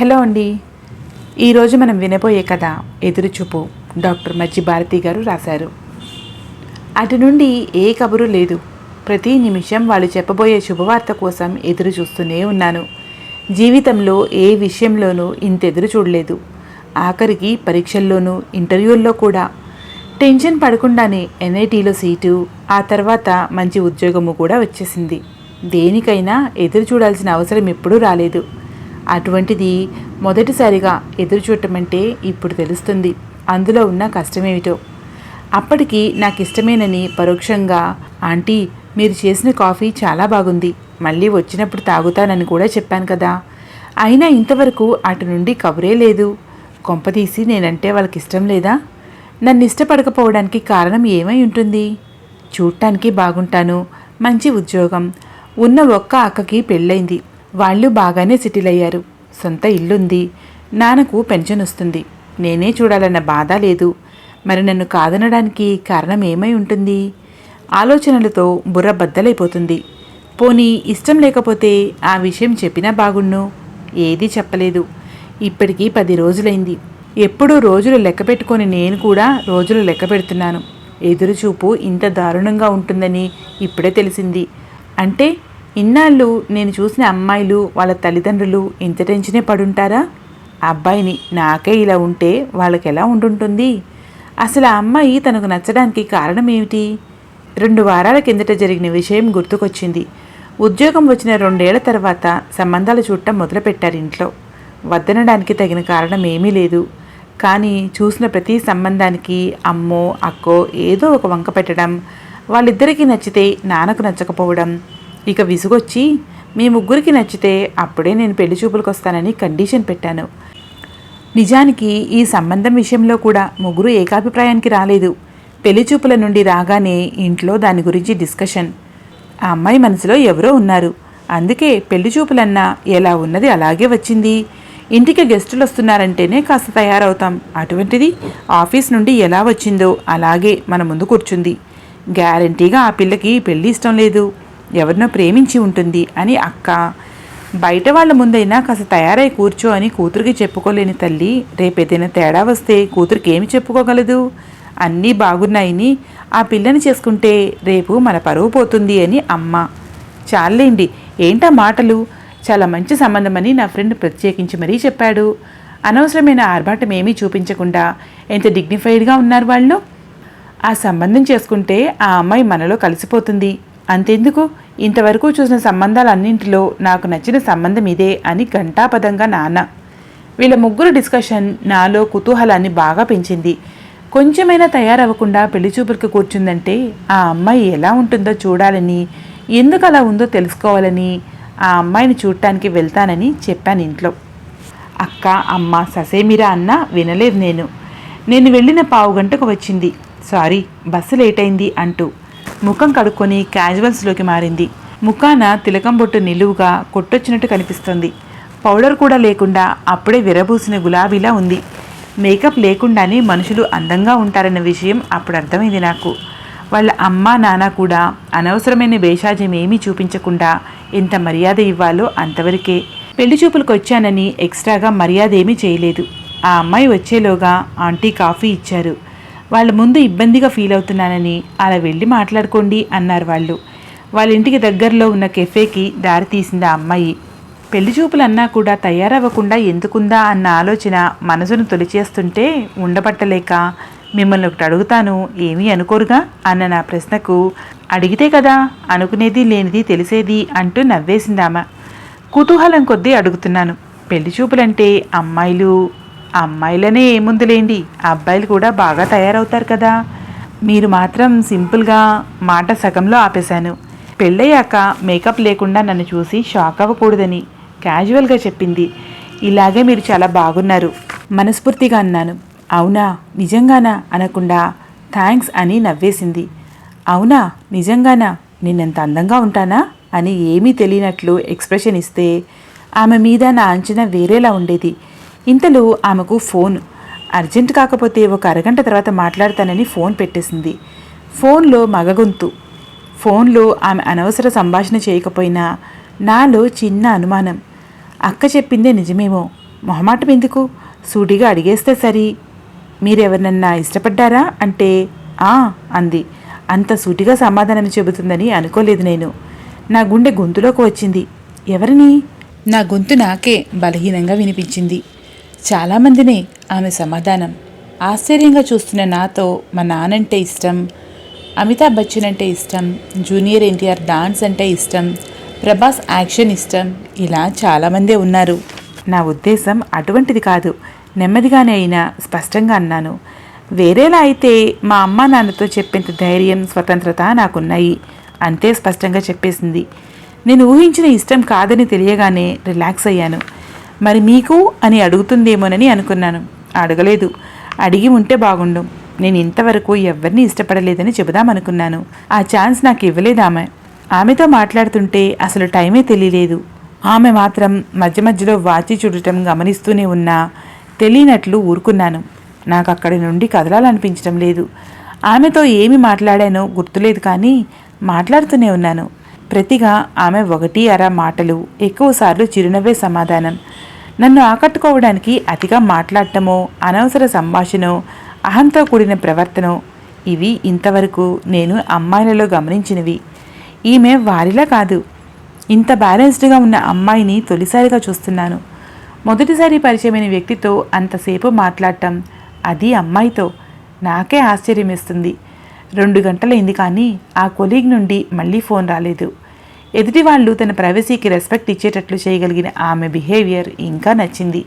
Hello అండి. ఈరోజు మనం వినబోయే కథ ఎదురుచూపు డాక్టర్ మజ్జి భారతి గారు రాశారు. అటు నుండి ఏ కబురు లేదు. ప్రతి నిమిషం వాళ్ళు చెప్పబోయే శుభవార్త కోసం ఎదురు చూస్తూనే ఉన్నాను. జీవితంలో ఏ విషయంలోనూ ఇంత ఎదురు చూడలేదు. ఆఖరికి పరీక్షల్లోనూ ఇంటర్వ్యూల్లో కూడా. టెన్షన్ పడకుండానే ఎన్ఐటీలో సీటు ఆ తర్వాత మంచి ఉద్యోగము కూడా వచ్చేసింది. దేనికైనా ఎదురు చూడాల్సిన అవసరం ఎప్పుడూ రాలేదు. అటువంటిది మొదటిసారిగా ఎదురు చూడటమంటే ఇప్పుడు తెలుస్తుంది. అందులో ఉన్న కష్టమేమిటో? అప్పటికి నాకు ఇష్టమేనని పరోక్షంగా ఆంటీ మీరు చేసిన కాఫీ చాలా బాగుంది. మళ్ళీ వచ్చినప్పుడు తాగుతానని కూడా చెప్పాను కదా. అయినా ఇంతవరకు అటు నుండి కబురే లేదు. కొంపతీసి నేనంటే వాళ్ళకి ఇష్టం లేదా? నన్ను ఇష్టపడకపోవడానికి కారణం ఏమై ఉంటుంది? చూడటానికి బాగుంటాను. మంచి ఉద్యోగం. ఉన్న ఒక్క అక్కకి పెళ్ళైంది. వాళ్ళు బాగానే సెటిల్ అయ్యారు సొంత ఇల్లుంది. నాన్నకు పెన్షన్ వస్తుంది. నేనే చూడాలన్న బాధ లేదు. మరి నన్ను కాదనడానికి కారణం ఏమై ఉంటుంది? ఆలోచనలతో బుర్ర బద్దలైపోతుంది. పోనీ ఇష్టం లేకపోతే ఆ విషయం చెప్పినా బాగుండు ఏదీ చెప్పలేదు. ఇప్పటికీ పది రోజులైంది. ఎప్పుడూ రోజులు లెక్క పెట్టుకొని నేను కూడా రోజులు లెక్క పెడుతున్నాను. ఎదురుచూపు ఇంత దారుణంగా ఉంటుందని ఇప్పుడే తెలిసింది. అంటే ఇన్నాళ్ళు నేను చూసిన అమ్మాయిలు వాళ్ళ తల్లిదండ్రులు ఇంత టెన్షనే పడుంటారా? అబ్బాయిని నాకే ఇలా ఉంటే వాళ్ళకి ఎలా ఉండుంటుంది? అసలు ఆ అమ్మాయి తనకు నచ్చడానికి కారణం ఏమిటి రెండు వారాల కిందట జరిగిన విషయం గుర్తుకొచ్చింది. ఉద్యోగం వచ్చిన రెండేళ్ళ తర్వాత సంబంధాలు చూడటం మొదలుపెట్టారు ఇంట్లో. వద్దనడానికి తగిన కారణం ఏమీ లేదు. కానీ చూసిన ప్రతి సంబంధానికి అమ్మో అక్కో ఏదో ఒక వంక పెట్టడం వాళ్ళిద్దరికీ నచ్చితే నాన్నకు నచ్చకపోవడం ఇక విసుగొచ్చి మీ ముగ్గురికి నచ్చితే అప్పుడే నేను పెళ్ళి చూపులకు వస్తానని కండిషన్ పెట్టాను. నిజానికి ఈ సంబంధం విషయంలో కూడా ముగ్గురు ఏకాభిప్రాయానికి రాలేదు. పెళ్ళి చూపుల నుండి రాగానే ఇంట్లో దాని గురించి డిస్కషన్. ఆ అమ్మాయి మనసులో ఎవరో ఉన్నారు. అందుకే పెళ్ళి చూపులన్నా ఎలా ఉన్నది అలాగే వచ్చింది. ఇంటికి గెస్టులు వస్తున్నారంటేనే కాస్త తయారవుతాం. అటువంటిది ఆఫీస్ నుండి ఎలా వచ్చిందో అలాగే మన ముందు కూర్చుంది. గ్యారంటీగా ఆ పిల్లకి పెళ్ళి ఇష్టం లేదు. ఎవరినో ప్రేమించి ఉంటుంది అని అక్క. బయట వాళ్ళ ముందైనా కాస్త తయారై కూర్చో అని కూతురికి చెప్పుకోలేని తల్లి రేపేదైనా తేడా వస్తే కూతురికి ఏమి చెప్పుకోగలదు? అన్నీ బాగున్నాయని. ఆ పిల్లని చేసుకుంటే రేపు మన పరువు పోతుంది అని అమ్మ. చాలేండి ఏంటా మాటలు? చాలా మంచి సంబంధమని నా ఫ్రెండ్ ప్రత్యేకించి మరీ చెప్పాడు. అనవసరమైన ఆర్భాటం ఏమీ చూపించకుండా ఎంత డిగ్నిఫైడ్గా ఉన్నారు వాళ్ళు? ఆ సంబంధం చేసుకుంటే ఆ అమ్మాయి మనలో కలిసిపోతుంది. అంతెందుకు? ఇంతవరకు చూసిన సంబంధాలన్నింటిలో నాకు నచ్చిన సంబంధం ఇదే అని ఘంటాపదంగా నాన్న. వీళ్ళ ముగ్గురు డిస్కషన్ నాలో కుతూహలాన్ని బాగా పెంచింది. కొంచెమైనా తయారవ్వకుండా పెళ్ళి చూపులకు కూర్చుందంటే ఆ అమ్మాయి ఎలా ఉంటుందో చూడాలని ఎందుకు అలా ఉందో తెలుసుకోవాలని ఆ అమ్మాయిని చూడటానికి వెళ్తానని చెప్పాను ఇంట్లో. అక్క అమ్మ ససేమిరా అన్న వినలేదు నేను. నేను వెళ్ళిన పావు గంటకు వచ్చింది. సారీ బస్సు లేట్ అయింది అంటూ ముఖం కడుక్కొని క్యాజువల్స్లోకి మారింది. ముఖాన తిలకం బొట్టు నిలువుగా కొట్టొచ్చినట్టు కనిపిస్తుంది. పౌడర్ కూడా లేకుండా అప్పుడే విరబూసిన గులాబీలా ఉంది. మేకప్ లేకుండానే మనుషులు అందంగా ఉంటారన్న విషయం అప్పుడు అర్థమైంది నాకు. వాళ్ళ అమ్మ నాన్న కూడా అనవసరమైన భేషాజం ఏమీ చూపించకుండా ఎంత మర్యాద ఇవ్వాలో అంతవరకే. పెళ్ళి చూపులకు వచ్చానని ఎక్స్ట్రాగా మర్యాద ఏమీ చేయలేదు. ఆ అమ్మాయి వచ్చేలోగా ఆంటీ కాఫీ ఇచ్చారు. వాళ్ళ ముందు ఇబ్బందిగా ఫీల్ అవుతున్నానని అలా వెళ్ళి మాట్లాడుకోండి అన్నారు వాళ్ళు. వాళ్ళ ఇంటికి దగ్గరలో ఉన్న కెఫేకి దారి తీసింది ఆ అమ్మాయి. పెళ్ళి చూపులన్నా కూడా తయారవ్వకుండా ఎందుకుందా అన్న ఆలోచన మనసును తొలిచేస్తుంటే ఉండబట్టలేక మిమ్మల్ని ఒకటి అడుగుతాను ఏమీ అనుకోరుగా? అన్న నా ప్రశ్నకు అడిగితే కదా అనుకునేది లేనిది తెలిసేది అంటూ నవ్వేసిందామ కుతూహలం కొద్దీ అడుగుతున్నాను. పెళ్ళి చూపులంటే అమ్మాయిలు అమ్మాయిలనే ఏముందులేండి. అబ్బాయిలు కూడా బాగా తయారవుతారు కదా. మీరు మాత్రం సింపుల్గా మాట సగంలో ఆపేశాను. పెళ్ళయ్యాక మేకప్ లేకుండా నన్ను చూసి షాక్ అవ్వకూడదని క్యాజువల్గా చెప్పింది. ఇలాగే మీరు చాలా బాగున్నారు. మనస్ఫూర్తిగా అన్నాను. అవునా? నిజంగానా? అనకుండా థ్యాంక్స్ అని నవ్వేసింది. అవునా? నిజంగానా? నేనెంత అందంగా ఉంటానా? అని ఏమీ తెలియనట్లు ఎక్స్ప్రెషన్ ఇస్తే ఆమె మీద నా అంచనా వేరేలా ఉండేది. ఇంతలో ఆమెకు ఫోన్. అర్జెంట్ కాకపోతే ఒక అరగంట తర్వాత మాట్లాడతానని ఫోన్ పెట్టేసింది. ఫోన్లో మగగొంతు ఫోన్లో ఆమె అనవసర సంభాషణ చేయకపోయినా నాలో చిన్న అనుమానం. అక్క చెప్పిందే నిజమేమో. మొహమాటం ఎందుకు? సూటిగా అడిగేస్తే సరి. మీరెవరినన్నా ఇష్టపడ్డారా? అంటే ఆ అంది. అంత సూటిగా సమాధానం చెబుతుందని అనుకోలేదు నేను. నా గుండె గొంతులోకి వచ్చింది. ఎవరిని? నా గొంతు నాకే బలహీనంగా వినిపించింది. చాలామందినే ఆమె సమాధానం. ఆశ్చర్యంగా చూస్తున్న నాతో మా నానంటే ఇష్టం అమితాబ్ బచ్చన్ అంటే ఇష్టం జూనియర్ ఎన్టీఆర్ డాన్స్ అంటే ఇష్టం ప్రభాస్ యాక్షన్ ఇష్టం ఇలా చాలామందే ఉన్నారు. నా ఉద్దేశం అటువంటిది కాదు. నెమ్మదిగానే అయినా స్పష్టంగా అన్నాను. వేరేలా అయితే మా అమ్మ నాన్నతో చెప్పేంత ధైర్యం స్వతంత్రత నాకున్నాయి. అంతే స్పష్టంగా చెప్పేసింది. నేను ఊహించిన ఇష్టం కాదని తెలియగానే రిలాక్స్ అయ్యాను. మరి మీకు అని అడుగుతుందేమోనని అనుకున్నాను. అడగలేదు. అడిగి ఉంటే బాగుండు. నేను ఇంతవరకు ఎవరిని ఇష్టపడలేదని చెబుదామనుకున్నాను. ఆ ఛాన్స్ నాకు ఇవ్వలేదు ఆమె. ఆమెతో మాట్లాడుతుంటే అసలు టైమే తెలియలేదు. ఆమె మాత్రం మధ్య మధ్యలో వాచి చూడటం గమనిస్తూనే ఉన్నా తెలియనట్లు ఊరుకున్నాను. నాకు అక్కడి నుండి కదలాలనిపించడం లేదు. ఆమెతో ఏమి మాట్లాడానో గుర్తులేదు కానీ మాట్లాడుతూనే ఉన్నాను. ప్రతిగా ఆమె ఒకటి అర మాటలు ఎక్కువసార్లు చిరునవ్వే సమాధానం. నన్ను ఆకట్టుకోవడానికి అతిగా మాట్లాడటమో అనవసర సంభాషణో అహంతో కూడిన ప్రవర్తనో ఇవి ఇంతవరకు నేను అమ్మాయిలలో గమనించినవి. ఈమె వారిలా కాదు. ఇంత బ్యాలెన్స్డ్గా ఉన్న అమ్మాయిని తొలిసారిగా చూస్తున్నాను. మొదటిసారి పరిచయమైన వ్యక్తితో అంతసేపు మాట్లాడటం అది అమ్మాయితో నాకే ఆశ్చర్యమేస్తుంది. రెండు గంటలైంది కానీ ఆ కొలీగ్ నుండి మళ్ళీ ఫోన్ రాలేదు. ఎదుటి వాళ్ళు తన ప్రైవసీకి రెస్పెక్ట్ ఇచ్చేటట్లు చేయగలిగిన ఆమె బిహేవియర్ ఇంకా నచ్చింది.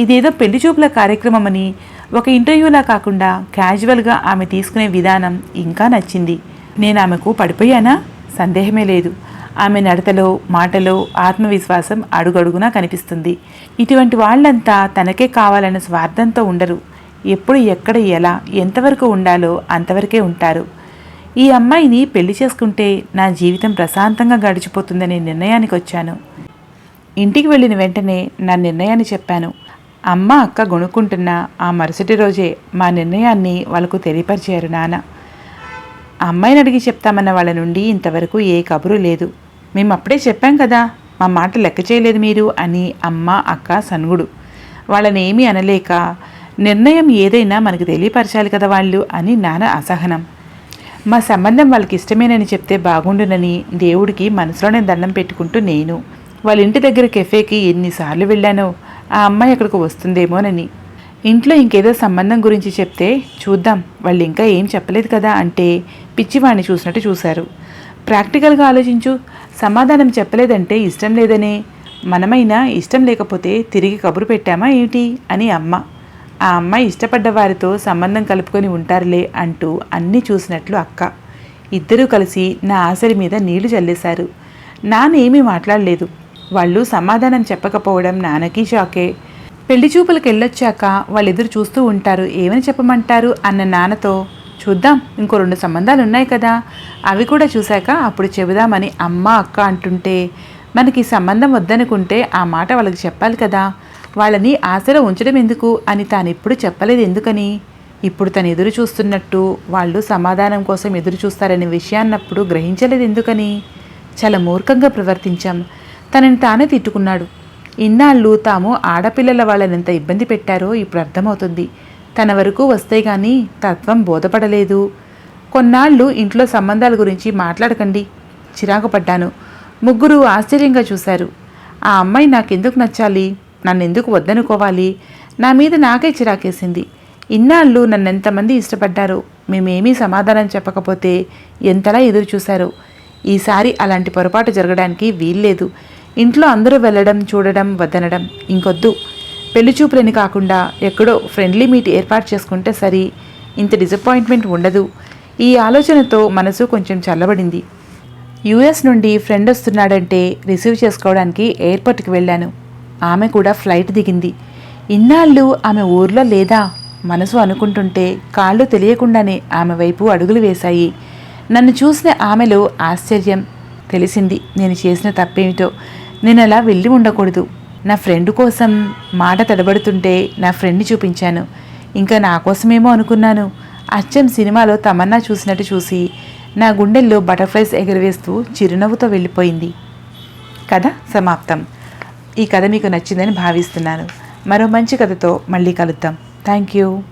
ఇదేదో పెళ్ళి చూపుల కార్యక్రమం అని ఒక ఇంటర్వ్యూలా కాకుండా క్యాజువల్గా ఆమె తీసుకునే విధానం ఇంకా నచ్చింది. నేను ఆమెకు పడిపోయానా? సందేహమే లేదు. ఆమె నడతలో మాటలో ఆత్మవిశ్వాసం అడుగడుగునా కనిపిస్తుంది. ఇటువంటి వాళ్ళంతా తనకే కావాలన్న స్వార్థంతో ఉండరు. ఎప్పుడు ఎక్కడ ఎలా ఎంతవరకు ఉండాలో అంతవరకే ఉంటారు. ఈ అమ్మాయిని పెళ్ళి చేసుకుంటే నా జీవితం ప్రశాంతంగా గడిచిపోతుందనే నిర్ణయానికి వచ్చాను ఇంటికి వెళ్ళిన వెంటనే నా నిర్ణయాన్ని చెప్పాను. అమ్మ అక్క గొనుక్కుంటున్న ఆ మరుసటి రోజే మా నిర్ణయాన్ని వాళ్ళకు తెలియపరిచారు నాన్న. అమ్మాయిని అడిగి చెప్తామన్న వాళ్ళ నుండి ఇంతవరకు ఏ కబురు లేదు. మేము అప్పుడే చెప్పాం కదా మా మాట లెక్క చేయలేదు మీరు అని అమ్మ అక్క సనుగుడు వాళ్ళని ఏమీ అనలేక నిర్ణయం ఏదైనా మనకు తెలియపరచాలి కదా వాళ్ళు అని నాన్న అసహనం. మా సంబంధం వాళ్ళకి ఇష్టమేనని చెప్తే బాగుండునని దేవుడికి మనసులోనే దండం పెట్టుకుంటూ నేను. వాళ్ళ ఇంటి దగ్గర కెఫేకి ఎన్నిసార్లు వెళ్ళానో ఆ అమ్మాయి అక్కడికి వస్తుందేమోనని. ఇంట్లో ఇంకేదో సంబంధం గురించి చెప్తే చూద్దాం వాళ్ళు ఇంకా ఏం చెప్పలేదు కదా అంటే పిచ్చివాణ్ణి చూసినట్టు చూశారు. ప్రాక్టికల్గా ఆలోచించు సమాధానం చెప్పలేదంటే ఇష్టం లేదనే మనమైనా ఇష్టం లేకపోతే తిరిగి కబురు పెట్టామా ఏమిటి? అని అమ్మ. ఆ అమ్మాయి ఇష్టపడ్డ వారితో సంబంధం కలుపుకొని ఉంటారులే అంటూ అన్నీ చూసినట్లు అక్క. ఇద్దరూ కలిసి నా ఆశరి మీద నీళ్ళు చల్లేశారు. నానేమీ మాట్లాడలేదు. వాళ్ళు సమాధానం చెప్పకపోవడం నాన్నకి షాకే. పెళ్ళి చూపులకు వెళ్ళొచ్చాక వాళ్ళిద్దరు చూస్తూ ఉంటారు. ఏమని చెప్పమంటారు? అన్న నాన్నతో చూద్దాం ఇంకో రెండు సంబంధాలు ఉన్నాయి కదా. అవి కూడా చూశాక అప్పుడు చెబుదామని అమ్మ అక్క అంటుంటే మనకి సంబంధం వద్దనుకుంటే ఆ మాట వాళ్ళకి చెప్పాలి కదా. వాళ్ళని ఆశలో ఉంచడం ఎందుకు? అని తాను ఎప్పుడు చెప్పలేదు ఎందుకని? ఇప్పుడు తను ఎదురు చూస్తున్నట్టు వాళ్ళు సమాధానం కోసం ఎదురు చూస్తారనే విషయాన్నప్పుడు గ్రహించలేదు ఎందుకని? చాలా మూర్ఖంగా ప్రవర్తించాం. తనని తానే తిట్టుకున్నాడు. ఇన్నాళ్ళు తాము ఆడపిల్లల వాళ్ళని ఎంత ఇబ్బంది పెట్టారో ఇప్పుడు అర్థమవుతుంది. తన వరకు వస్తే కానీ తత్వం బోధపడలేదు. కొన్నాళ్ళు ఇంట్లో సంబంధాల గురించి మాట్లాడకండి. చిరాకు పడ్డాను ముగ్గురు ఆశ్చర్యంగా చూశారు. ఆ అమ్మాయి నాకెందుకు నచ్చాలి? నన్ను ఎందుకు వద్దనుకోవాలి? నా మీద నాకే చిరాకేసింది. ఇన్నాళ్ళు నన్ను ఎంతమంది ఇష్టపడ్డారు మేమేమీ సమాధానం చెప్పకపోతే ఎంతలా ఎదురు చూశారు ఈసారి అలాంటి పొరపాటు జరగడానికి వీల్లేదు. ఇంట్లో అందరూ వెళ్ళడం చూడడం వద్దనడం ఇంకొద్దు. పెళ్ళి చూపులని కాకుండా ఎక్కడో ఫ్రెండ్లీ మీట్ ఏర్పాటు చేసుకుంటే సరి. ఇంత డిసప్పాయింట్మెంట్ ఉండదు. ఈ ఆలోచనతో మనసు కొంచెం చల్లబడింది. యుఎస్ నుండి ఫ్రెండ్ వస్తున్నాడంటే రిసీవ్ చేసుకోవడానికి ఎయిర్పోర్ట్కి వెళ్ళాను. ఆమె కూడా ఫ్లైట్ దిగింది. ఇన్నాళ్ళు ఆమె ఊర్లో లేదా? మనసు అనుకుంటుంటే కాళ్ళు తెలియకుండానే ఆమె వైపు అడుగులు వేశాయి. నన్ను చూసిన ఆమెలో ఆశ్చర్యం తెలిసింది. నేను చేసిన తప్పేమిటో? నేను అలా వెళ్ళి ఉండకూడదు. నా ఫ్రెండ్ కోసం మాట తడబడుతుంటే నా ఫ్రెండ్ని చూపించాను. ఇంకా నా కోసమేమో అనుకున్నాను. అచ్చం సినిమాలో తమన్నా చూసినట్టు చూసి నా గుండెల్లో బటర్ఫ్లైస్ ఎగరవేస్తూ చిరునవ్వుతో వెళ్ళిపోయింది. కథ సమాప్తం. ఈ కథ మీకు నచ్చిందని భావిస్తున్నాను. మరో మంచి కథతో మళ్ళీ కలుద్దాం. Thank you